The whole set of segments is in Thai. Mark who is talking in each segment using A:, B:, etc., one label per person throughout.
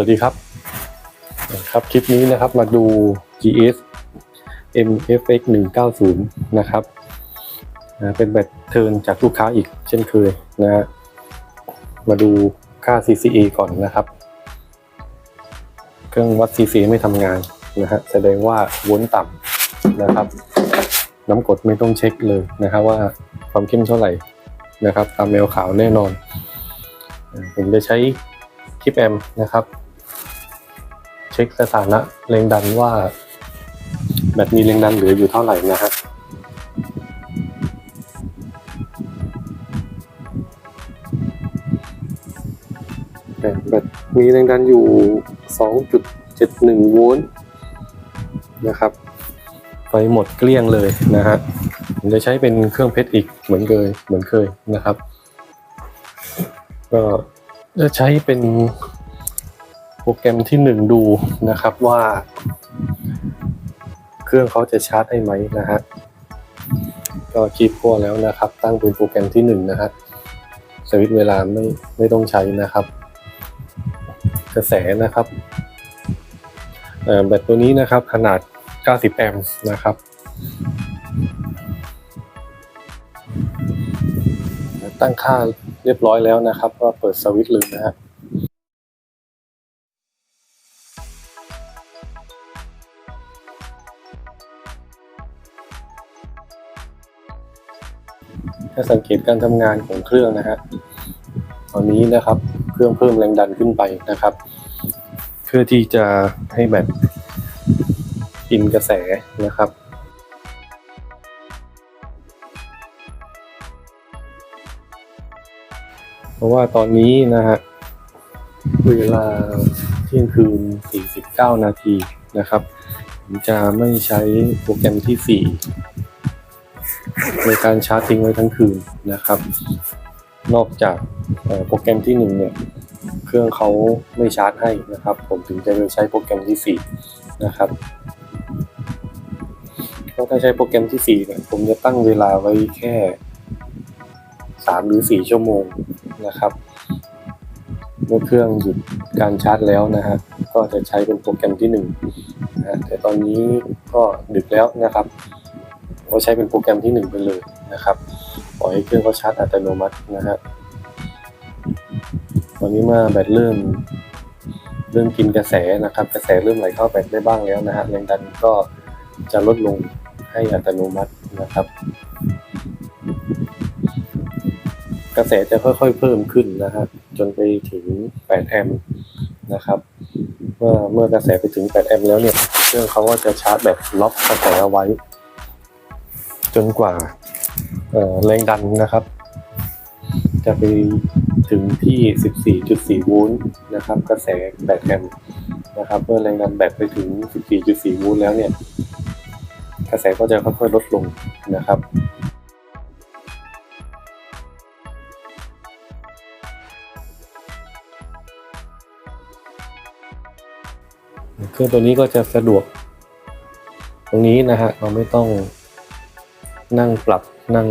A: วัสดีครับ ครับคลิปนี้นะครับมาดู GS MFX 190นะครับนะเป็นแบตเทิร์นจากลูกค้าอีกเช่นเคยนะฮะมาดูค่า CCA ก่อนนะครับ เครื่องวัด CCA ไม่ทำงานนะฮะแสดงว่าโวลต์ต่ำนะครับ น้ำกดไม่ต้องเช็คเลยนะครับว่าความเข้มเท่าไหร่นะครับ ตามแมวขาวแน่นอนผมจะใช้คลิปแอมนะครับ ช็คสถานะแรงดันว่า แบตมีแรงดันเหลืออยู่เท่าไหร่นะฮะแบตมีแรงดันอยู่ 2.71 โวลต์นะครับไฟหมดเกลี้ยงเลยนะฮะผมจะใช้เป็นเครื่องเพชรอีกเหมือนเคยเหมือนเคยนะครับ ก็จะใช้เป็น รแกรมที่หนึ่งดูนะครับว่า เครื่องเขาจะชาร์จได้ไหมนะฮะก็คลิปพัวแล้วนะครับ ตั้งเป็นโปรแกรมที่หนึ่งนะฮะสวิตช์เวลาไม่ไม่ต้องใช้นะครับ กระแสนะครับแบตตัวนี้นะครับขนาด 90 แอมป์นะครับตั้งค่าเรียบร้อยแล้วนะครับ ก็เปิดสวิตช์เลยนะฮะ ถ้าสังเกตการทำงานของเครื่องนะฮะตอนนี้นะครับเครื่องเพิ่มแรงดันขึ้นไปนะครับ เพื่อที่จะให้แบตอินกระแสนะครับเพราะว่าตอนนี้นะฮะเวลาเที่ยงคืน 49 นาทีนะครับ ผมจะไม่ใช้โปรแกรมที่ 4 ในการชาร์จทิ้งไว้ทั้งคืนนะครับ นอกจากโปรแกรมที่1เนี่ยเครื่องเขาไม่ชาร์จให้นะครับ ผมถึงจะไปใช้โปรแกรมที่4นะครับเพราะถ้าใช้โปรแกรมที่4เนี่ยผมจะตั้งเวลาไว้แค่3หรือ4ชั่วโมงนะครับเมื่อเครื่องหยุดการชาร์จแล้วนะฮะก็จะใช้เป็นโปรแกรมที่1นะแต่ตอนนี้ก็ดึกแล้วนะครับ ก็ใช้เป็นโปรแกรมที่ 1 ไปเลยนะครับปล่อยให้เครื่องเขาชาร์จอัตโนมัตินะฮะตอนนี้เมื่อแบตเริ่มเริ่มกินกระแสนะครับ กระแสเริ่มไหลเข้าแบตได้บ้างแล้วนะฮะแรงดันก็จะลดลงให้อัตโนมัตินะครับ กระแสจะค่อยๆเพิ่มขึ้นนะฮะจนไปถึง 8 แอมป์นะครับ เมื่อเมื่อกระแสไปถึง 8 แอมป์แล้วเนี่ยเครื่องเขาก็จะชาร์จแบตล็อกกระแสเอาไว้ จนกว่าแรงดันนะครับ จะไปถึงที่ 14.4 โวลต์นะครับ กระแส8แอมนะครับเมื่อแรงดันแบตไปถึง 14.4 โวลต์แล้วเนี่ย กระแสก็จะค่อยๆลดลงนะครับเครื่องตัวนี้ก็จะสะดวกตรงนี้นะฮะเราไม่ต้อง นั่งปรับนั่ง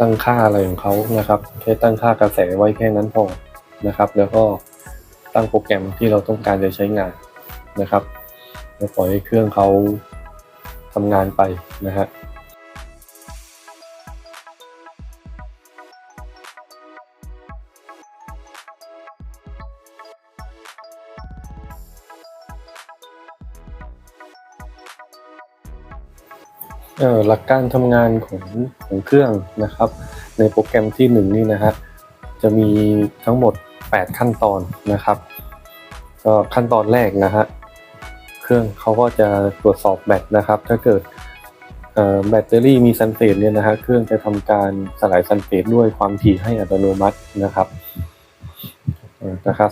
A: ตั้งค่าอะไรของเขานะครับ แค่ตั้งค่ากระแสไว้แค่นั้นพอนะครับ แล้วก็ตั้งโปรแกรมที่เราต้องการจะใช้งานนะครับแล้วปล่อยให้เครื่องเขาทำงานไปนะฮะ หลักการทำงานของของเครื่องนะครับ ในโปรแกรมที่หนึ่งนี่นะฮะจะมีทั้งหมด 8 ขั้นตอนนะครับก็ขั้นตอนแรกนะฮะเครื่องเขาก็จะตรวจสอบแบตนะครับ ถ้าเกิดแบตเตอรี่มีซัลเฟตเนี่ยนะฮะเครื่องจะทำการสลายซัลเฟตด้วยความถี่ให้อัตโนมัตินะครับนะครับ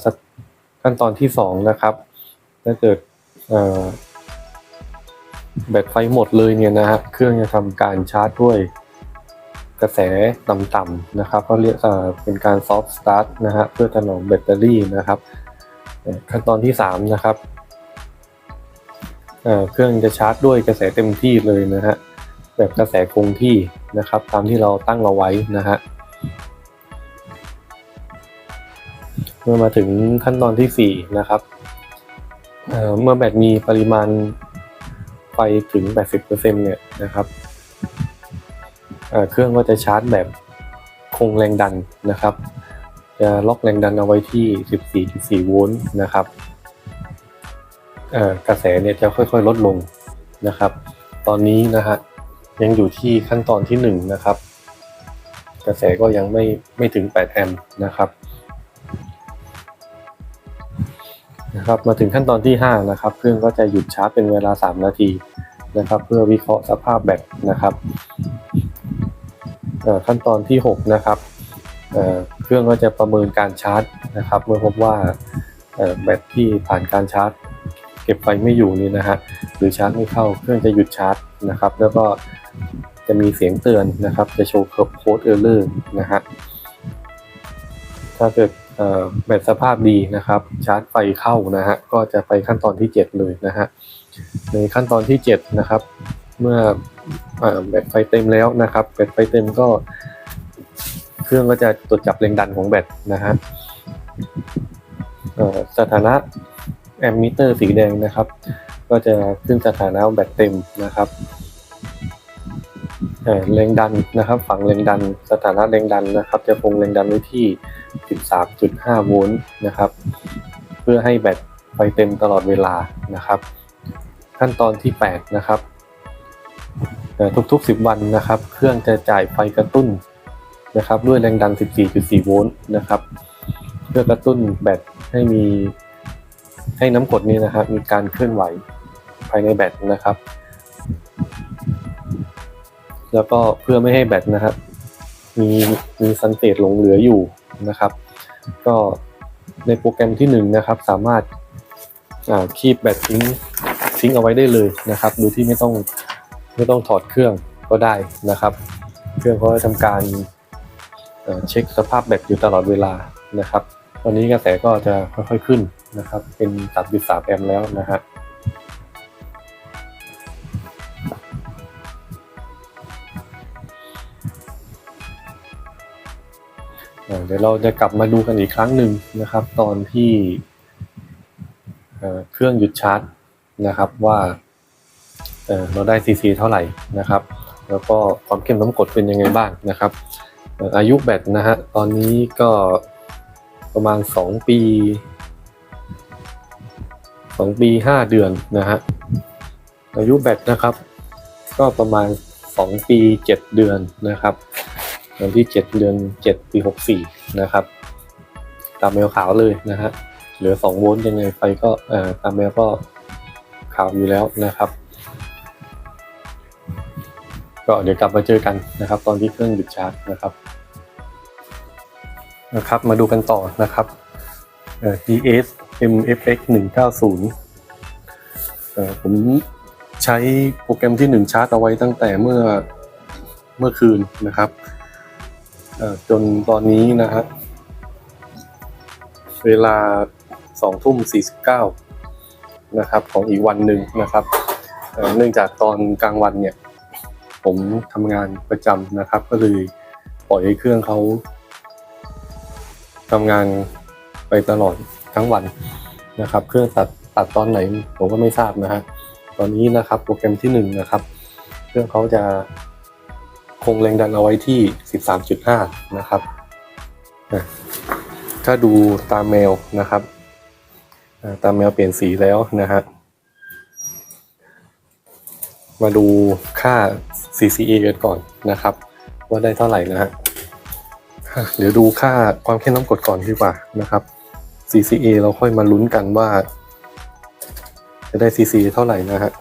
A: ขั้นตอนที่สองนะครับถ้าเกิด แบตไฟหมดเลยเนี่ยนะฮะเครื่องจะทำการชาร์จด้วยกระแสต่ำๆนะครับเขาเรียกเอ่อเป็นการซอฟต์สตาร์ทนะฮะเพื่อถนอมแบตเตอรี่นะครับขั้นตอนที่ 3 นะครับเเครื่องจะชาร์จด้วยกระแสเต็มที่เลยนะฮะแบบกระแสคงที่นะครับ ตามที่เราตั้งเอาไว้นะฮะเมื่อมาถึงขั้นตอนที่สี่นะครับเเมื่อแบตมีปริมาณ ไฟถึง 80%เนี่ยนะครับเเครื่องก็จะชาร์จแบบคงแรงดันนะครับ จะล็อกแรงดันเอาไว้ที่ 14.4 โวลต์นะครับกระแสเนี่ยจะค่อยๆ ลดลงนะครับ ตอนนี้นะฮะยังอยู่ที่ขั้นตอนที่ 1 นะครับ กระแสก็ยังไม่ไม่ถึง 8 แอมป์นะครับ นะครับมาถึงขั้นตอนที่ 5 นะครับ เครื่องก็จะหยุดชาร์จเป็นเวลา 3 นาทีนะครับ เพื่อวิเคราะห์สภาพแบตนะครับขั้นตอนที่ 6 นะครับเเครื่องก็จะประเมินการชาร์จนะครับ เมื่อพบว่าแบตที่ผ่านการชาร์จ เก็บไฟไม่อยู่นี่นะฮะหรือชาร์จไม่เข้าเครื่องจะหยุดชาร์จนะครับ แล้วก็จะมีเสียงเตือนนะครับ จะโชว์โค้ดเออร์เลอร์นะฮะถ้าเกิด แบตสภาพดีนะครับ ชาร์จไฟเข้านะฮะก็จะไปขั้นตอนที่ 7 เลยนะฮะในขั้นตอนที่ 7 นะครับ เมื่ออแบตไฟเต็มแล้วนะครับ แบตไฟเต็มก็เครื่องก็จะตรวจจับแรงดันของแบตนะฮะสถานะแอมมิเตอร์สีแดงนะครับ ก็จะขึ้นสถานะแบตเต็มนะครับ แรงดันนะครับ ฝั่งแรงดันสถานะแรงดันนะครับ จะคงแรงดันไว้ที่ 13.5 โวลต์นะครับ เพื่อให้แบตไฟเต็มตลอดเวลานะครับ ขั้นตอนที่ 8 นะครับเอ่ทุกๆ 10 วันนะครับ เครื่องจะจ่ายไฟกระตุ้นนะครับ ด้วยแรงดัน 14.4 โวลต์นะครับ เพื่อกระตุ้นแบตให้มีให้น้ำกรดนี้นะครับ มีการเคลื่อนไหวภายในแบตนะครับ แล้วก็เพื่อไม่ให้แบตนะครับมีมีซัลเฟตหลงเหลืออยู่นะครับ ก็ในโปรแกรมที่หนึ่งนะครับ สามารถอ่าคีบแบตทิ้งทิ้งเอาไว้ได้เลยนะครับ โดยที่ไม่ต้องไม่ต้องถอดเครื่องก็ได้นะครับ เครื่องก็จะทำการเอ่อเช็คสภาพแบตอยู่ตลอดเวลานะครับ ตอนนี้กระแสก็จะค่อยๆขึ้นนะครับ เป็น 3.3 แอมป์แล้วนะฮะ เดี๋ยวเราจะกลับมาดูกันอีกครั้งหนึ่งนะครับ ตอนที่เครื่องหยุดชาร์จนะครับว่าเเราได้ซีซีเท่าไหร่นะครับ แล้วก็ความเข้มน้ำกดเป็นยังไงบ้างนะครับเอ่ออายุแบตนะฮะตอนนี้ก็ประมาณ 2 ปี 2 ปี 5 เดือนนะฮะอายุแบตนะครับ ก็ประมาณ 2 ปี 7 เดือนนะครับ วันที่ 7 เดือน 7 ปี 64 นะครับ ตามแมวขาวเลยนะฮะเหลือ 2 โวลต์ยังไงไฟก็ตามแมวก็ขาวอยู่แล้วนะครับ ก็เดี๋ยวกลับมาเจอกันนะครับ ตอนที่เครื่องหยุดชาร์จนะครับนะครับ มาดูกันต่อนะครับ gs MFX 190เอ่อผมใช้โปรแกรมที่ 1 ชาร์จเอาไว้ตั้งแต่เมื่อเมื่อคืนนะครับ จนตอนนี้นะฮะเวลา2ทุ่ม49นะครับ ของอีกวันหนึ่งนะครับเอ่อเนื่องจากตอนกลางวันเนี่ย ผมทำงานประจำนะครับ ก็เลยปล่อยให้เครื่องเขาทำงานไปตลอดทั้งวันนะครับ เครื่องตัดตัดตอนไหนผมก็ไม่ทราบนะฮะตอนนี้นะครับ โปรแกรมที่หนึ่งนะครับ เครื่องเขาจะ คงแรงดันเอาไว้ที่ 13.5 นะครับ ถ้าดูตามแมวนะครับ ตามแมวเปลี่ยนสีแล้วนะฮะ มาดูค่า CCA กันก่อนนะครับ ว่าได้เท่าไหร่นะฮะอะเดี๋ยวดูค่าความเข้มน้ำกรดก่อนดีกว่านะครับ CCA เราค่อยมาลุ้นกันว่า จะได้ CCA เท่าไหร่นะฮะ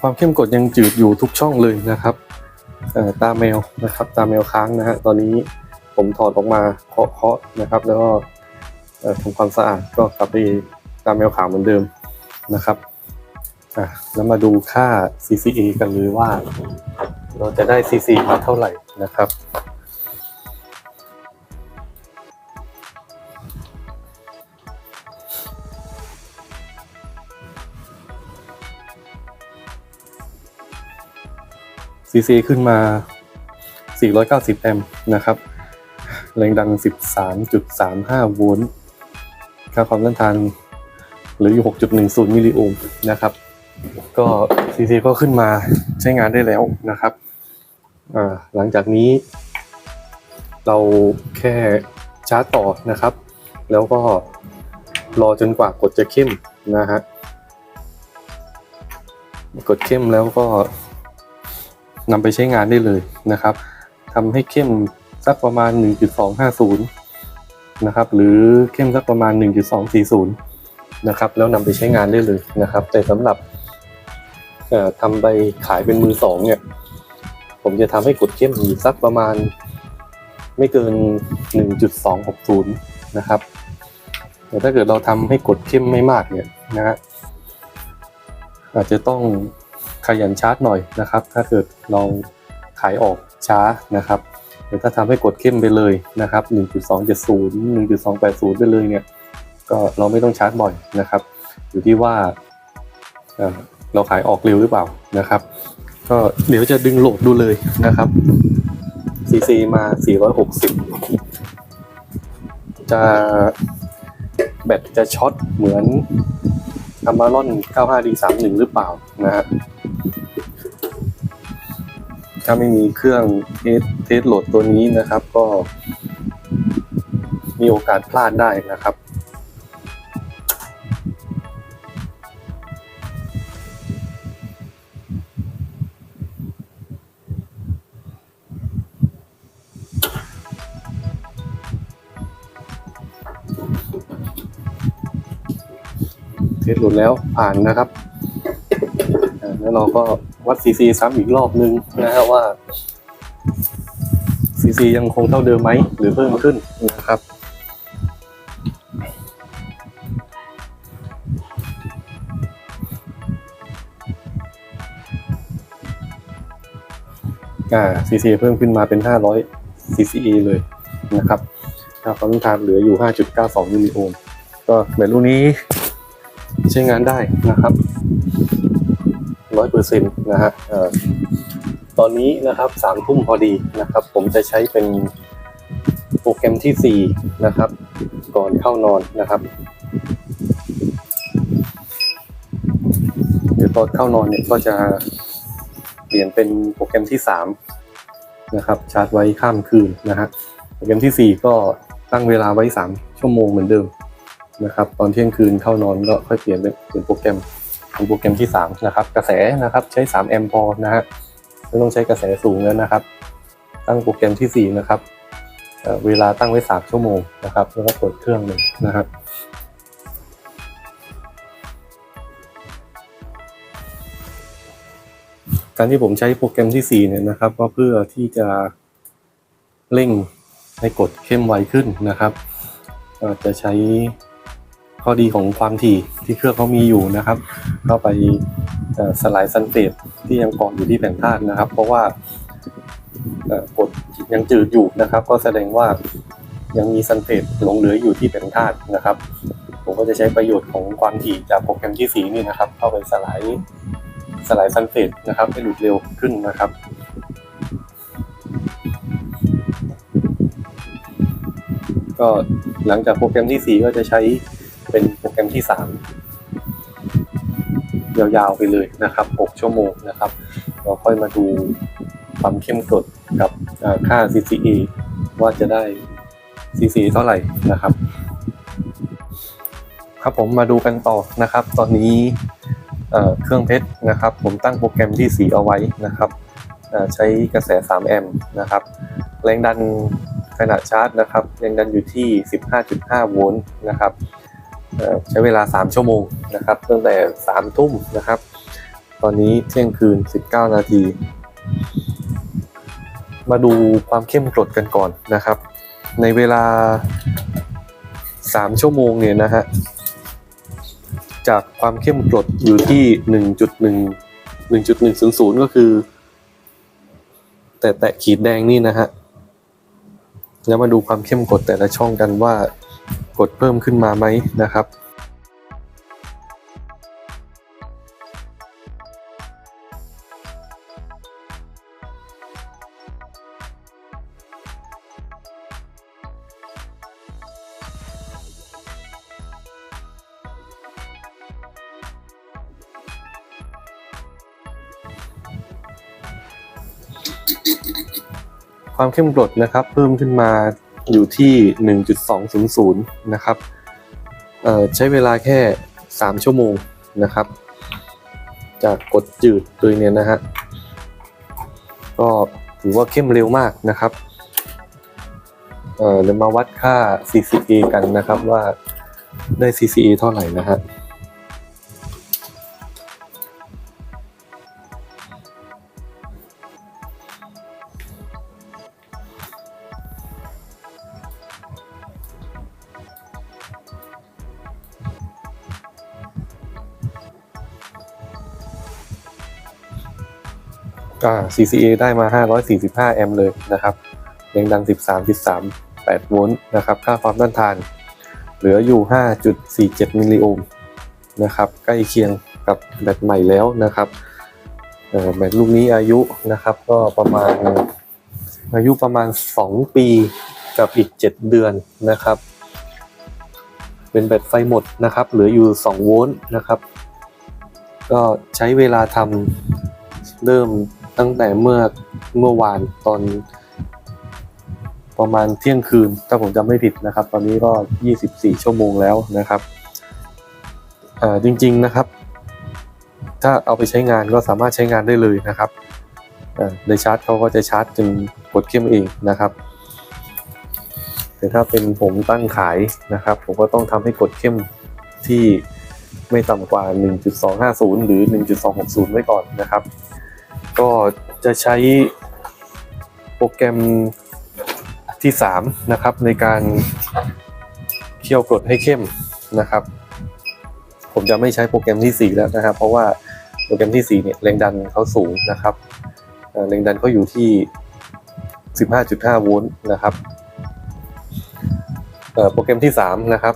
A: ความเข้มกดยังจืดอยู่ทุกช่องเลยนะครับตาแมวนะครับ ตาแมวค้างนะฮะตอนนี้ผมถอดออกมาเคาะเคาะนะครับ แล้วก็ทำความสะอาดก็กลับไปตาแมวขาวเหมือนเดิมนะครับอะแล้วมาดูค่า CCA กันเลยว่า เราจะได้ CC มาเท่าไหร่นะครับ CC ขึ้นมา 490 แอมป์นะครับ แรงดัน 13.35 โวลต์ ค่าความต้านทานหลืออยู่ 6.10 มิลลิโอห์มนะครับ ก็ CC ก็ขึ้นมาใช้งานได้แล้วนะครับอ่าหลังจากนี้ เราแค่ชาร์จต่อนะครับ แล้วก็รอจนกว่ากดจะเข้มนะฮะกดเข้มแล้วก็ นำไปใช้งานได้เลยนะครับทำให้เข้มสักประมาณ 1.250 นะครับ หรือเข้มสักประมาณ 1.240 นะครับ แล้วนำไปใช้งานได้เลยนะครับ แต่สำหรับทำไปขายเป็นมือสองเนี่ย ผมจะทำให้กดเข้มอยู่สักประมาณไม่เกิน 1.260 นะครับ แต่ถ้าเกิดเราทำให้กดเข้มไม่มากเนี่ยนะฮะอาจจะต้อง ขยันชาร์จหน่อยนะครับ ถ้าเกิดเราขายออกช้านะครับแต่ถ้าทำให้กดเข้มไปเลยนะครับ 1.270 1.280 ไปเลยเนี่ย ก็เราไม่ต้องชาร์จบ่อยนะครับ อยู่ที่ว่าเราขายออกเร็วหรือเปล่านะครับ ก็เดี๋ยวจะดึงโหลดดูเลยนะครับ CC มา 460 จะแบตจะช็อตเหมือน a m a r o n 95D31 หรือเปล่านะฮะ ถ้าไม่มีเครื่องเทสเทสโหลดตัวนี้นะครับ ก็ มีโอกาสพลาดได้นะครับเทสโหลดแล้วผ่านนะครับ แล้วเราก็ วัด CC ซ้ำอีกรอบนึงนะฮะว่า CC ยังคงเท่าเดิมไหมหรือเพิ่มขึ้นนะครับอ่า CC เพิ่มขึ้นมาเป็น 500 CCA เลยนะครับค่าความต้านทานเหลืออยู่ 5.92มิลลิโอห์มก็แบตรุ่นนี้ใช้งานได้นะครับ ร้อยเปอร์เซ็นต์นะฮะตอนนี้นะครับสามทุ่มพอดีนะครับ ผมจะใช้เป็นโปรแกรมที่สี่นะครับ ก่อนเข้านอนนะครับ เดี๋ยวตอนเข้านอนเนี่ยก็จะเปลี่ยนเป็นโปรแกรมที่สามนะครับ ชาร์จไว้ข้ามคืนนะฮะโปรแกรมที่สี่ก็ตั้งเวลาไว้สามชั่วโมงเหมือนเดิมนะครับ ตอนเที่ยงคืนเข้านอนก็ค่อยเปลี่ยนเป็นโปรแกรม เป็นโปรแกรมที่3นะครับกระแสนะครับใช้ 3 แอมป์พอนะฮะไม่ต้องใช้กระแสสูงแล้วนะครับ ตั้งโปรแกรมที่4นะครับเเวลาตั้งไว้ 3 ชั่วโมงนะครับแล้วก็เปิดเครื่องหนึ่งนะครับการที่ผมใช้โปรแกรมที่4เนี่ยนะครับ ก็เพื่อที่จะเร่งให้กดเข้มไวขึ้นนะครับจะใช้ ข้อดีของความถี่ที่เครื่องเขามีอยู่นะครับ เข้าไปสลายซัลเฟตที่ยังเกาะอยู่ที่แผ่นธาตุนะครับ เพราะว่ากดยังจืดอยู่นะครับ ก็แสดงว่ายังมีซัลเฟตหลงเหลืออยู่ที่แผ่นธาตุนะครับ ผมก็จะใช้ประโยชน์ของความถี่จากโปรแกรมที่สีนี่นะครับ เข้าไปสลายสลายซัลเฟตนะครับให้หลุดเร็วขึ้นนะครับก็หลังจากโปรแกรมที่ 4 ก็จะใช้ เป็นโปรแกรมที่ 3 ยาวๆไปเลยนะครับ 6 ชั่วโมงนะครับ เราค่อยมาดูความเข้มกดกับค่า CCA ว่าจะได้ CC เท่าไหร่นะครับ ครับผมมาดูกันต่อนะครับ ตอนนี้เครื่องเพชรนะครับ ผมตั้งโปรแกรมที่ 4 เอาไว้นะครับใช้กระแส 3 แอมป์นะครับ แรงดันขณะชาร์จนะครับ แรงดันอยู่ที่ 15.5 โวลต์นะครับ ใช้เวลา 3 ชั่วโมงนะครับตั้งแต่ 3 ทุ่มนะครับ ตอนนี้เที่ยงคืน 19 นาที มาดูความเข้มกรดกันก่อนนะครับ ในเวลา 3 ชั่วโมงเนี่ยนะฮะจากความเข้มกรดอยู่ที่หนึ่งจุดหนึ่งหนึ่งจุดหนึ่งศูนย์ศูนย์ก็คือ แต่แตะขีดแดงนี่นะฮะแล้วมาดูความเข้มกรดแต่ละช่องกันว่า กดเพิ่มขึ้นมาไหมนะครับความเข้มกรดนะครับ เพิ่มขึ้นมา อยู่ที่ 1.200 นะครับเอ่อใช้เวลาแค่ 3 ชั่วโมงนะครับ จากกดจืดตัวเนี้ยนะฮะก็ถือว่าเข้มเร็วมากนะครับเอ่อเดี๋ยวมาวัดค่า CCA กันนะครับว่าได้ CCA เท่าไหร่นะฮะ อ่า CCA ได้มา 545 แอมป์เลยนะครับแรงดัน 13.38 โวลต์นะครับ ค่าความต้านทาน เหลืออยู่ 5.47 มิลลิโอห์มนะครับ ใกล้เคียงกับแบตใหม่แล้วนะครับแบตลูกนี้อายุนะครับก็ประมาณอายุประมาณ 2 ปีกับอีก 7 เดือนนะครับ เป็นแบตไฟหมดนะครับ เหลืออยู่ 2 โวลต์นะครับ ก็ใช้เวลาทำเริ่ม ตั้งแต่เมื่อเมื่อวานตอน ประมาณเที่ยงคืน ถ้าผมจำไม่ผิดนะครับ ตอนนี้ก็ 24 ชั่วโมงแล้วนะครับอ่อจริงๆนะครับ ถ้าเอาไปใช้งานก็สามารถใช้งานได้เลยนะครับเอ่อในชาร์จเขาก็จะชาร์จจนกดเข้มเองนะครับแต่ถ้าเป็นผมตั้งขายนะครับ ผมก็ต้องทำให้กดเข้มที่ไม่ต่ำกว่า 1.250 หรือ 1.260 ไว้ก่อนนะครับ ก็จะใช้โปรแกรมที่ 3 นะครับ ในการเคี่ยวกรดให้เข้มนะครับ ผมจะไม่ใช้โปรแกรมที่ 4 แล้วนะครับ เพราะว่าโปรแกรมที่4เนี่ยแรงดันเขาสูงนะครับแรงดันเขาอยู่ที่ 15.5 โวลต์นะครับโปรแกรมที่ 3 นะครับ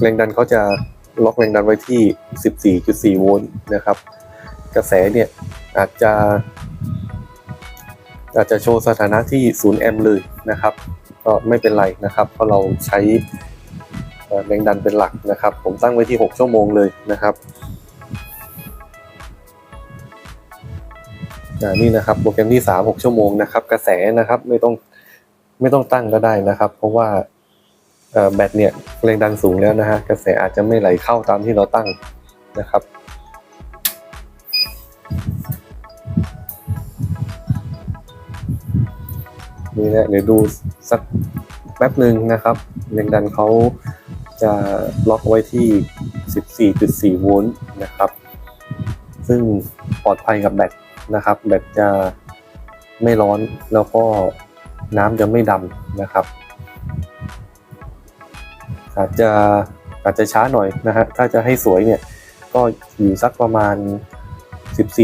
A: แรงดันเขาจะล็อกแรงดันไว้ที่ 14.4 โวลต์นะครับ กระแสเนี่ย อาจจะ อาจจะโชว์สถานะที่0แอมป์เลยนะครับ ก็ไม่เป็นไรนะครับ เพราะเราใช้แรงดันเป็นหลักนะครับ ผมตั้งไว้ที่ 6 ชั่วโมงเลยนะครับนี่นะครับโปรแกรมที่ 3 6 ชั่วโมงนะครับ กระแสนะครับไม่ต้องไม่ต้องตั้งก็ได้นะครับ เพราะว่าแบตเนี่ยแรงดันสูงแล้วนะฮะกระแสอาจจะไม่ไหลเข้าตามที่เราตั้งนะครับ นี่นะเดี๋ยวดูสักแป๊บหนึ่งนะครับแรงดันเขาจะล็อกไว้ที่ 14.4 โวลต์นะครับ ซึ่งปลอดภัยกับแบตนะครับ แบตจะไม่ร้อนแล้วก็น้ำจะไม่ดำนะครับ อาจจะอาจจะช้าหน่อยนะฮะถ้าจะให้สวยเนี่ย ก็อยู่สักประมาณ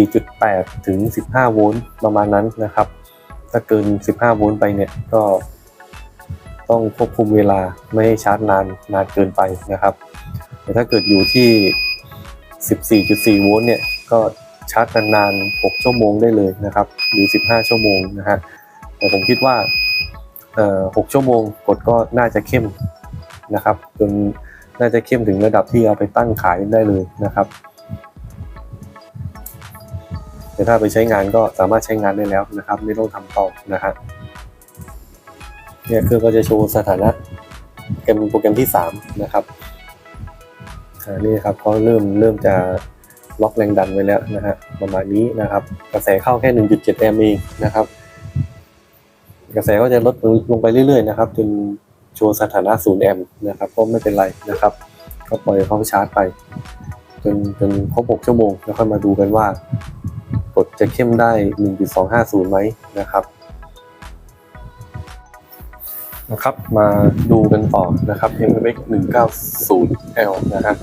A: 14.8 ถึง 15 โวลต์ประมาณนั้นนะครับ ถ้าเกิน 15 โวลต์ไปเนี่ยก็ต้องควบคุมเวลาไม่ให้ชาร์จนานนานเกินไปนะครับ แต่ถ้าเกิดอยู่ที่ 14.4 โวลต์เนี่ยก็ชาร์จนานๆ6ชั่วโมงได้เลยนะครับ หรือ 15 ชั่วโมงนะฮะแต่ผมคิดว่า6ชั่วโมงกดก็น่าจะเข้มนะครับจนน่าจะเข้มถึงระดับที่เอาไปตั้งขายได้เลยนะครับ แต่ถ้าไปใช้งานก็สามารถใช้งานได้แล้วนะครับ ไม่ต้องทำต่อนะฮะเนี่ยเครื่องก็จะโชว์สถานะโปรแกมโปรแกรมที่ 3 นะครับอ่านี่ครับเขาเริ่มเริ่มจะล็อกแรงดันไว้แล้วนะฮะประมาณนี้นะครับ กระแสเข้าแค่ 1.7 แอมป์เองนะครับ กระแสก็จะลดลงไปเรื่อยๆนะครับ จนโชว์สถานะ 0 แอมป์นะครับก็ไม่เป็นไรนะครับ ก็ปล่อยเขาชาร์จไป จนจนครบ 6 ชั่วโมง แล้วค่อยมาดูกันว่า ดจะเข้มได้ 1.250 ไหมนะครับนะครับ มาดูกันต่อนะครับ MX 190L นะครับ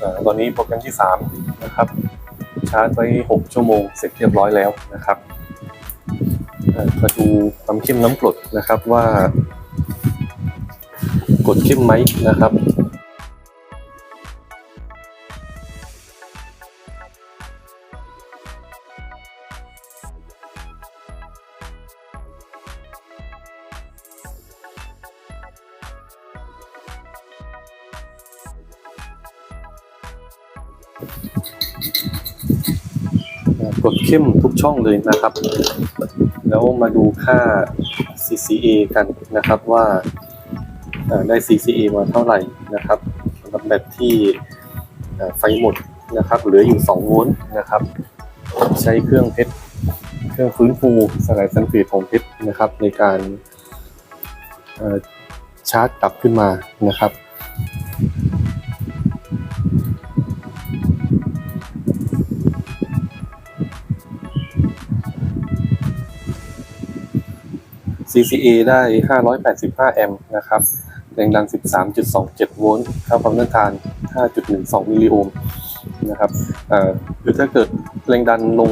A: อ่าตอนนี้โปรแกรมที่ 3 นะครับ ชาร์จไว้ 6 ชั่วโมง เสร็จเรียบร้อยแล้วนะครับอ่ามาดูความเข้มน้ำกรดนะครับว่ากดเข้มไหมนะครับ กดเข้มทุกช่องเลยนะครับ แล้วมาดูค่า CCA กันนะครับว่าได้ CCA มาเท่าไหร่นะครับสำหรับแบตที่ไฟหมดนะครับ เหลืออยู่ 2 โวลต์นะครับ ใช้เครื่องเพชรเครื่องฟื้นฟูสลายซัลเฟตของเพชรนะครับ ในการชาร์จกลับขึ้นมานะครับ CCA ได้ 585 แอมป์นะครับ แรงดัน 13.27 โวลต์ค่าความต้านทาน 5.12 มิลลิโอห์มนะครับอ่อคือถ้าเกิดแรงดันลง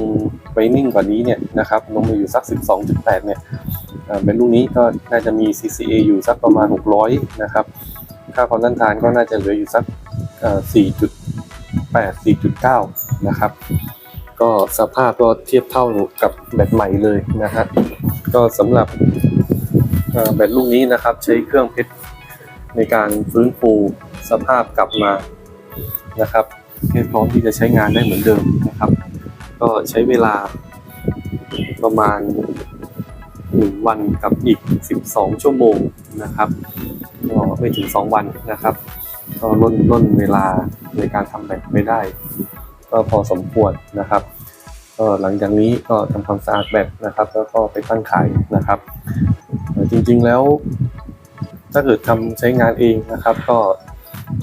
A: ไปนิ่งกว่านี้เนี่ยนะครับลงมาอยู่สัก 12.8 เนี่ยเอ่อเป็นลูกนี้ก็น่าจะมี CCA อยู่สักประมาณ 600 นะครับ ค่าความต้านทานก็น่าจะเหลืออยู่สักอ่อ4.8 4.9 นะครับ ก็สภาพก็เทียบเท่ากับแบตใหม่เลยนะฮะก็สำหรับ แบตลูกนี้นะครับ ใช้เครื่องเพชรในการฟื้นฟูสภาพกลับมานะครับให้พร้อมที่จะใช้งานได้เหมือนเดิมนะครับ ก็ใช้เวลาประมาณ 1 วันกับอีก 12 ชั่วโมงนะครับก็ไม่ถึง 2 วันนะครับ ก็ล่นล่นเวลาในการทำแบตไปได้ ก็พอสมควรนะครับก็หลังจากนี้ก็ทำความสะอาดแบตนะครับ แล้วก็ไปตั้งขายนะครับ จริง ๆ แล้ว ถ้าเกิดทำใช้งานเองนะครับ ก็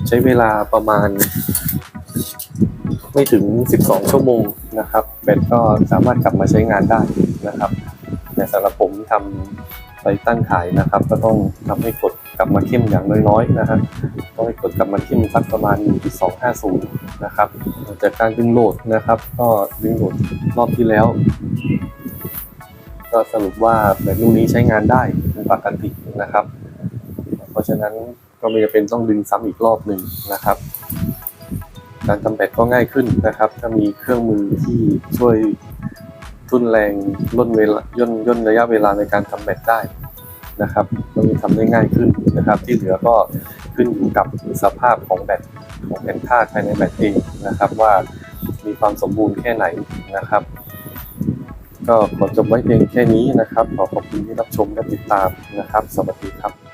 A: ใช้เวลาประมาณ ไม่ถึง 12 ชั่วโมงนะครับแบตก็สามารถกลับมาใช้งานได้นะครับแต่สำหรับผมทำไปตั้งขายนะครับ ก็ต้องทำให้กดกลับมาเข้มอย่างน้อยๆนะฮะต้องให้กดกลับมาเข้มสักประมาณ 1.250 นะครับจากการดึงโหลดนะครับ ก็ดึงโหลดรอบที่แล้ว ก็สรุปว่าแบตลูกนี้ใช้งานได้ ปกตินะครับ เพราะฉะนั้นก็ไม่จำเป็นต้องดึงซ้ำอีกรอบหนึ่งนะครับ การทำแบตก็ง่ายขึ้นนะครับ ถ้ามีเครื่องมือที่ช่วยทุ่นแรงย่นเวลาย่นย่นระยะเวลาในการทำแบตได้นะครับก็มีทำได้ง่ายขึ้นนะครับ ที่เหลือก็ขึ้นอยู่กับสภาพของแบตของแผ่นธาตุภายในแบตเองนะครับ ว่ามีความสมบูรณ์แค่ไหนนะครับ ก็ขอจบไว้เพียงแค่นี้นะครับ ขอขอบคุณที่รับชมและติดตามนะครับ สวัสดีครับ